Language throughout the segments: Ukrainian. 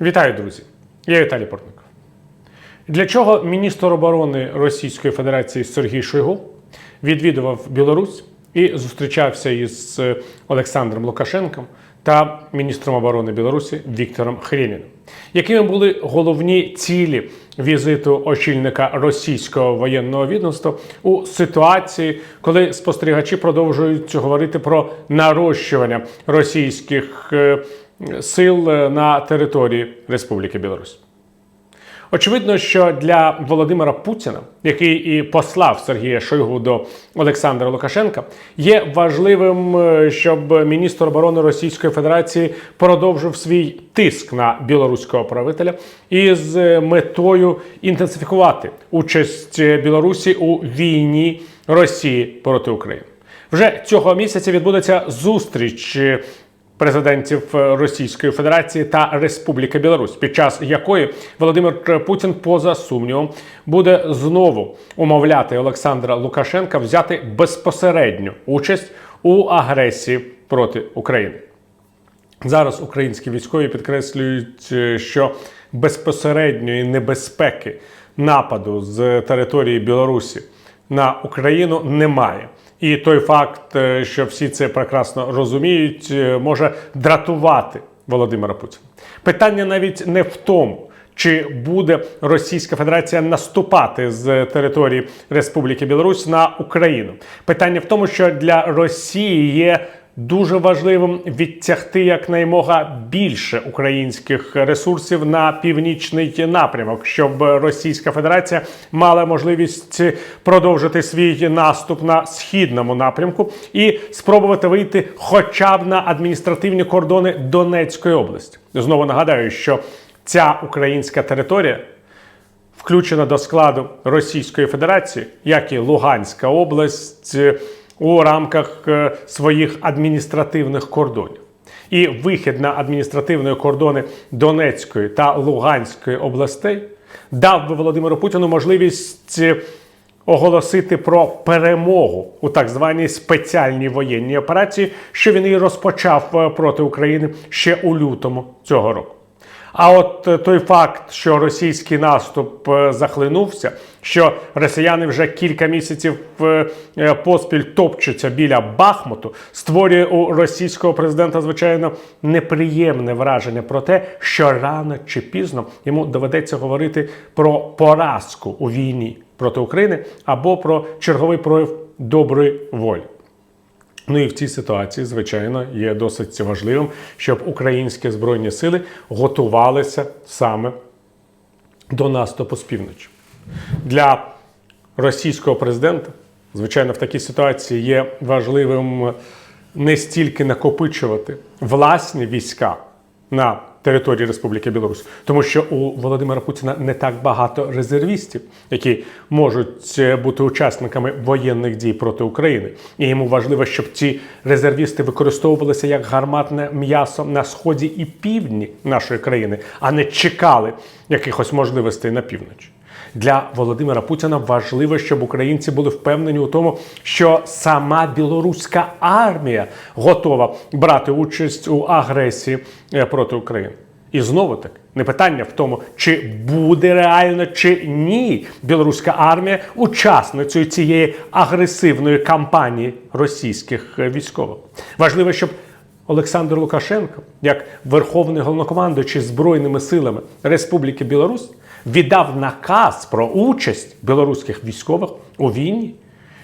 Вітаю, друзі! Я Віталій Портник. Для чого міністр оборони Російської Федерації Сергій Шойгу відвідував Білорусь і зустрічався із е, Олександром Лукашенком та міністром оборони Білорусі Віктором Хрєніним? Якими були головні цілі візиту очільника російського воєнного відомства у ситуації, коли спостерігачі продовжують говорити про нарощування російських е, сил е, на території Республіки Білорусь? Очевидно, що для Володимира Путіна, який і послав Сергія Шойгу до Олександра Лукашенка, є важливим, е, щоб міністр оборони Російської Федерації продовжив свій тиск на білоруського правителя із е, метою інтенсифікувати участь Білорусі у війні Росії проти України. Вже цього місяця відбудеться зустріч президентів е, Російської Федерації та Республіки Білорусь, під час якої Володимир Путін, поза сумнівом, буде знову умовляти Олександра Лукашенка взяти безпосередню участь у агресії проти України. Зараз українські військові підкреслюють, е, що безпосередньої небезпеки нападу з території Білорусі на Україну немає. І той факт, е, що всі це прекрасно розуміють, е, може дратувати Володимира Путіна. Питання навіть не в тому. Чи буде Російська Федерація наступати з території Республіки Білорусь на Україну? Питання в тому, що для Росії є дуже важливим відтягти якнаймога більше українських ресурсів на північний напрямок, щоб Російська Федерація мала можливість продовжити свій наступ на східному напрямку і спробувати вийти хоча б на адміністративні кордони Донецької області. Знову нагадаю, що ця українська територія включена до складу Російської Федерації, як і Луганська область у рамках е, своїх адміністративних кордонів. І вихід на адміністративні кордони Донецької та Луганської областей дав би Володимиру Путіну можливість е, оголосити про перемогу у так званій спеціальній воєнній операції, що він і розпочав е, проти України ще у лютому цього року. А от е, той факт, що російський наступ е, захлинувся, що росіяни вже кілька місяців е, поспіль топчуться біля Бахмуту, створює у російського президента, звичайно, неприємне враження про те, що рано чи пізно йому доведеться говорити про поразку у війні проти України або про черговий прояв доброї волі. Ну і в цій ситуації, звичайно, є досить важливим, щоб українські збройні сили готувалися саме до наступу з півночі. Для російського президента, звичайно, в такій ситуації є важливим не стільки накопичувати власні війська на території Республіки Білорусь, тому що у Володимира Путіна не так багато резервістів, які можуть е, бути учасниками воєнних дій проти України. І йому важливо, щоб ці резервісти використовувалися як гарматне м'ясо на сході і півдні нашої країни, а не чекали якихось можливостей на півночі. Для Володимира Путіна важливо, щоб українці були впевнені у тому, що сама білоруська армія готова брати участь у агресії е, проти України. І знову таки не питання в тому, чи буде реально чи ні білоруська армія учасницею цієї агресивної кампанії російських е, військових. Важливо, щоб Олександр Лукашенко, як верховний головнокомандуючий збройними силами Республіки Білорусь, віддав наказ про участь білоруських військових у війні,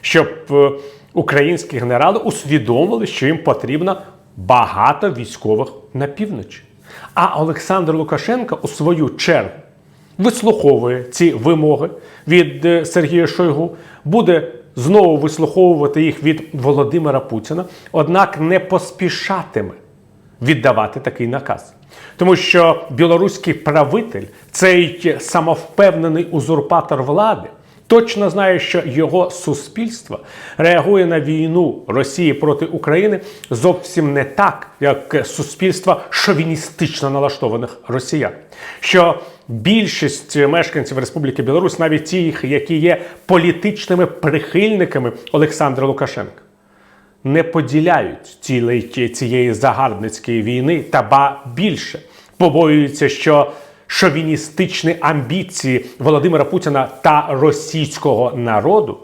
щоб е, українські генерали усвідомили, що їм потрібно багато військових на півночі. А Олександр Лукашенко у свою чергу вислуховує ці вимоги від е, Сергія Шойгу, буде знову вислуховувати їх від Володимира Путіна, однак не поспішатиме віддавати такий наказ. Тому що білоруський правитель, цей самовпевнений узурпатор влади, точно знає, що його суспільство реагує на війну Росії проти України зовсім не так, як суспільство шовіністично налаштованих росіян. Що більшість мешканців Республіки Білорусь, навіть ті, які є політичними прихильниками Олександра Лукашенка, не поділяють цієї загарбницької війни та ба більше побоюється, що шовіністичні амбіції Володимира Путіна та російського народу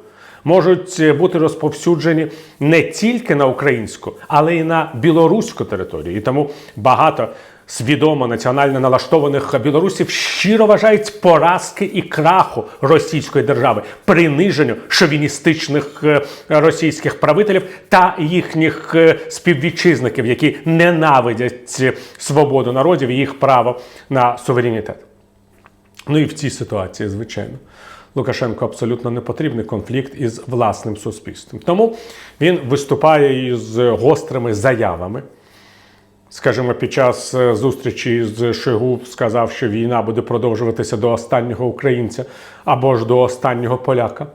можуть е, бути розповсюджені не тільки на українську, але й на білоруську територію. І тому багато свідомо національно налаштованих білорусів щиро вважають поразки і краху російської держави, приниженню шовіністичних е, російських правителів та їхніх е, співвітчизників, які ненавидять свободу народів і їх право на суверенітет. Ну і в цій ситуації, звичайно, Лукашенко абсолютно не потрібний конфлікт із власним суспільством. Тому він виступає із гострими заявами. Скажімо, під час е, зустрічі з Шигу сказав, що війна буде продовжуватися до останнього українця або ж до останнього поляка.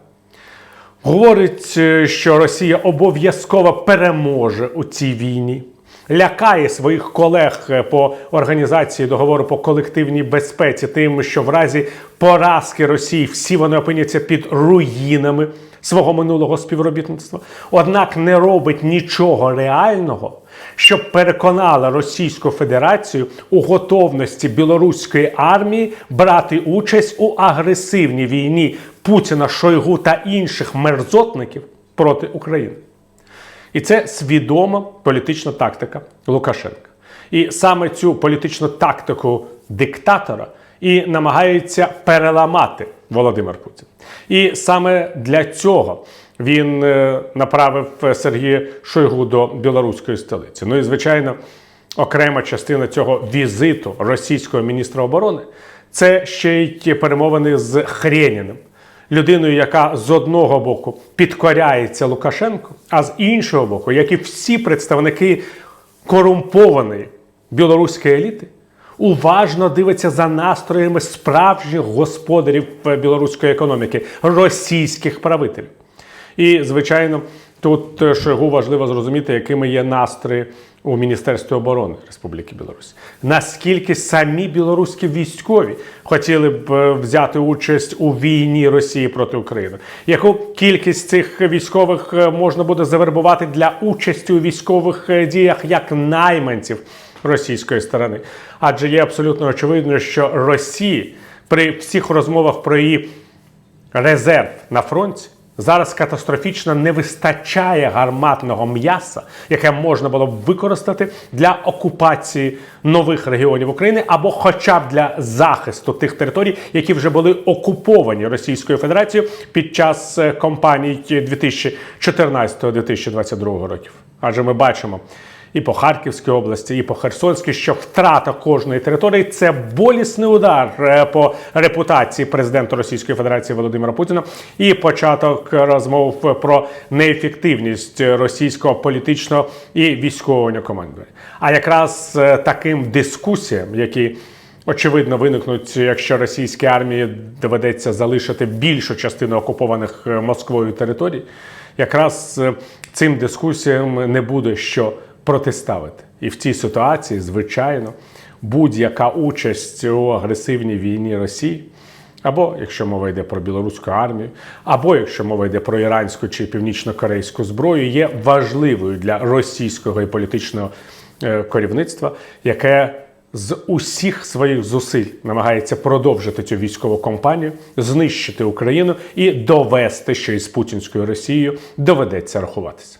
Говорить, е, що Росія обов'язково переможе у цій війні, лякає своїх колег е, по організації договору по колективній безпеці, тим, що в разі поразки Росії всі вони опиняться під руїнами свого минулого співробітництва. Однак не робить нічого реального, щоб переконала Російську Федерацію у готовності білоруської армії брати участь у агресивній війні Путіна, Шойгу та інших мерзотників проти України. І це свідома політична тактика Лукашенка. І саме цю політичну тактику диктатора і намагається переламати Володимир Путін. І саме для цього він е, направив Сергія Шойгу до білоруської столиці. Ну і звичайно, окрема частина цього візиту російського міністра оборони це ще й перемовини з Хрєніним людиною, яка з одного боку підкоряється Лукашенку, а з іншого боку, як і всі представники корумпованої білоруської еліти, уважно дивиться за настроями справжніх господарів білоруської економіки, російських правителів. І, звичайно, тут е, Шойгу важливо зрозуміти, якими є настрої у Міністерстві оборони Республіки Білорусь. Наскільки самі білоруські військові хотіли б е, взяти участь у війні Росії проти України? Яку кількість цих військових е, можна буде завербувати для участі у військових е, діях як найманців російської сторони? Адже є абсолютно очевидно, що Росії при всіх розмовах про її резерв на фронті зараз катастрофічно не вистачає гарматного м'яса, яке можна було б використати для окупації нових регіонів України або, хоча б для захисту тих територій, які вже були окуповані Російською Федерацією під час е, кампаній 2014-2022 років. Адже ми бачимо. І по Харківській області, і по Херсонській, що втрата кожної території це болісний удар е, по репутації президента Російської Федерації Володимира Путіна і початок розмов про неефективність російського політичного і військового командування. А якраз е, таким дискусіям, які Очевидно, виникнуть, якщо російській армії доведеться залишити більшу частину окупованих е, Москвою територій, якраз цим дискусіям не буде що протиставити. І в цій ситуації, звичайно, будь-яка участь у агресивній війні Росії, або якщо мова йде про білоруську армію, або якщо мова йде про іранську чи північно-корейську зброю, є важливою для російського і політичного е, керівництва, яке з усіх своїх зусиль намагається продовжити цю військову кампанію, знищити Україну і довести, що із путінською Росією доведеться рахуватися.